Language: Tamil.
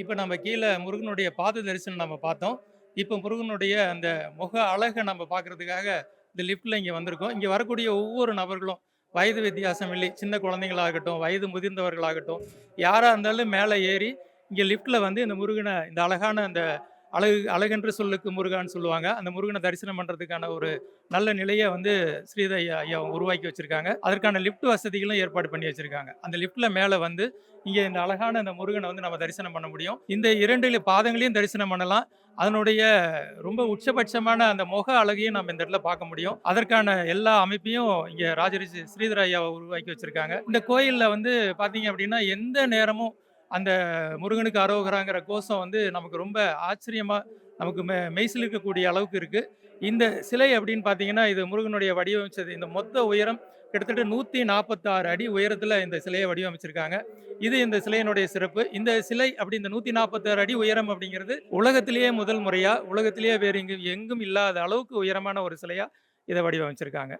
இப்போ நம்ம கீழே முருகனுடைய பாத தரிசனம் நம்ம பார்த்தோம். இப்போ முருகனுடைய அந்த முக அழகை நம்ம பார்க்கறதுக்காக இந்த லிஃப்ட்டில் இங்கே வந்திருக்கோம். இங்கே வரக்கூடிய ஒவ்வொரு நபர்களும் வயது வித்தியாசம் இல்லை. சின்ன குழந்தைங்களாகட்டும் வயது முதிர்ந்தவர்களாகட்டும் யாராக இருந்தாலும் மேலே ஏறி இங்கே லிஃப்ட்டில் வந்து இந்த முருகனை இந்த அழகான அந்த அழகு அழகென்று சொல்லுக்கு முருகான்னு சொல்லுவாங்க. அந்த முருகனை தரிசனம் பண்ணுறதுக்கான ஒரு நல்ல நிலையை வந்து ஸ்ரீத ஐயா உருவாக்கி வச்சுருக்காங்க. அதற்கான லிஃப்ட் வசதிகளும் ஏற்பாடு பண்ணி வச்சுருக்காங்க. அந்த லிஃப்ட்டில் மேலே வந்து இங்கே இந்த அழகான அந்த முருகனை வந்து நம்ம தரிசனம் பண்ண முடியும். இந்த இரண்டு பாதங்களையும் தரிசனம் பண்ணலாம். அதனுடைய ரொம்ப உச்சபட்சமான அந்த முக அழகையும் நம்ம இந்த இடத்துல பார்க்க முடியும். அதற்கான எல்லா அமைப்பையும் இங்கே ராஜரிஷி ஸ்ரீதர ஐயாவை உருவாக்கி வச்சுருக்காங்க. இந்த கோயிலில் வந்து பார்த்தீங்க அப்படின்னா எந்த நேரமும் அந்த முருகனுக்கு அரோகராங்கிற கோஷம் வந்து நமக்கு ரொம்ப ஆச்சரியமாக நமக்கு மெ மெய்சிலிருக்கக்கூடிய அளவுக்கு இருக்குது இந்த சிலை அப்படின்னு பார்த்தீங்கன்னா இது முருகனுடைய வடிவமைச்சது. இந்த மொத்த உயரம் கிட்டத்தட்ட நூற்றி நாற்பத்தாறு அடி உயரத்தில் இந்த சிலையை வடிவமைச்சிருக்காங்க. இது இந்த சிலையினுடைய சிறப்பு. இந்த சிலை அப்படி இந்த நூற்றி நாற்பத்தாறு அடி உயரம் அப்படிங்கிறது உலகத்திலேயே முதல் முறையாக உலகத்திலேயே வேறு எங்கும் எங்கும் இல்லாத அளவுக்கு உயரமான ஒரு சிலையாக இதை வடிவமைச்சிருக்காங்க.